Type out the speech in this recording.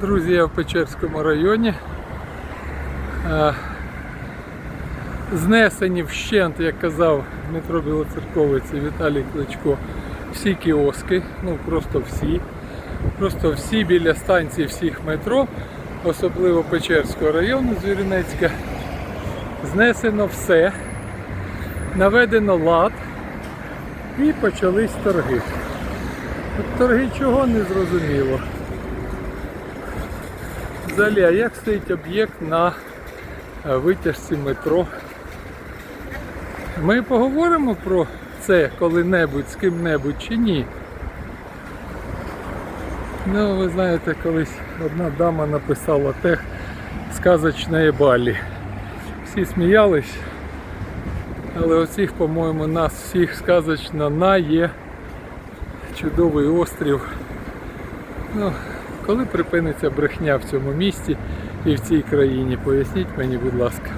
Друзі, я в Печерському районі. Е, Знесені вщент, як казав Дмитро Білоцерковець Віталій Кличко, всі кіоски, ну просто всі. Просто всі біля станції всіх метро, особливо Печерського району Звіринецька. Знесено все, наведено лад і почались торги. Торги чого не зрозуміло. Взагалі, а як стоїть об'єкт на е, витяжці метро? Ми поговоримо про це коли-небудь з ким-небудь чи ні? Ну, ви знаєте, колись одна дама написала тех сказочної балі. Всі сміялись, але оцих, по-моєму, нас всіх сказочно на є чудовий острів. Ну, коли припиниться брехня в цьому місті і в цій країні? Поясніть мені, будь ласка.